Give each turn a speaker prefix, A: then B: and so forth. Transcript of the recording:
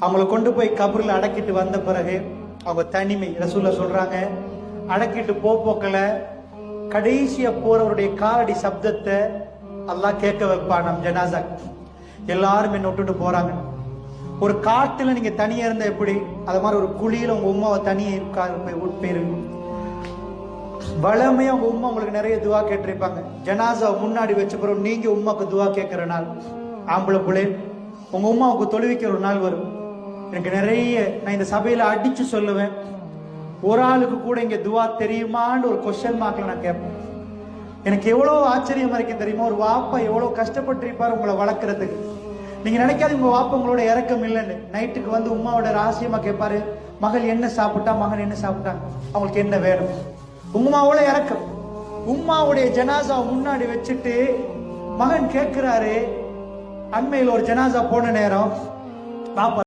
A: அவங்கள கொண்டு போய் கபரில் அடக்கிட்டு வந்த பிறகு அவங்க தனிமை ரசூல சொல்றாங்க. அடக்கிட்டு போ போக்கல. கடைசியா போறவருடைய காலடி சப்தத்தை எல்லாம் கேட்க வைப்பான் நம் ஜனாசா. எல்லாரும் என்ன விட்டுட்டு போறாங்க. ஒரு காட்டுல நீங்க தனியா இருந்தா எப்படி? அது மாதிரி ஒரு குழியில உங்க உமாவை தனியா உட்கார் போய் உட்பேருங்க வளமையா உங்க உம்மா உங்களுக்கு நிறைய துவா கேட்டிருப்பாங்க. ஜனாசா முன்னாடி வச்ச பிறகு நீங்க உமாக்கு துவா கேட்கிற நாள். ஆம்பளை பிள்ளை உங்க உமாவுக்கு தொழுவிக்கிற ஒரு நாள் வரும். எனக்கு நிறைய நான் இந்த சபையில அடிச்சு சொல்லுவேன். ஒரு ஆளுக்கு கூட இங்க துவா தெரியுமான்னு ஒரு கொஸ்டின் மார்க்ல நான் கேட்பேன். எனக்கு எவ்வளவு ஆச்சரியமா இருக்கு தெரியுமா? ஒரு வாப்பா எவ்வளவு கஷ்டப்பட்டிருப்பார் உங்களை வளர்க்கறதுக்கு. நீங்க நினைக்காது உங்க வாப்பா உங்களோட இறக்கம் இல்லைன்னு. நைட்டுக்கு வந்து உமாவோட ரகசியமா கேட்பாரு மகள் என்ன சாப்பிட்டா? மகன் என்ன சாப்பிட்டாங்க அவங்களுக்கு என்ன வேணும்? உம்மாவோட இறக்கம். உம்மாவுடைய ஜனாசா முன்னாடி வச்சுட்டு மகன் கேட்கிறாரு அண்மையில் ஒரு ஜனாசா போன நேரம் பாப்பா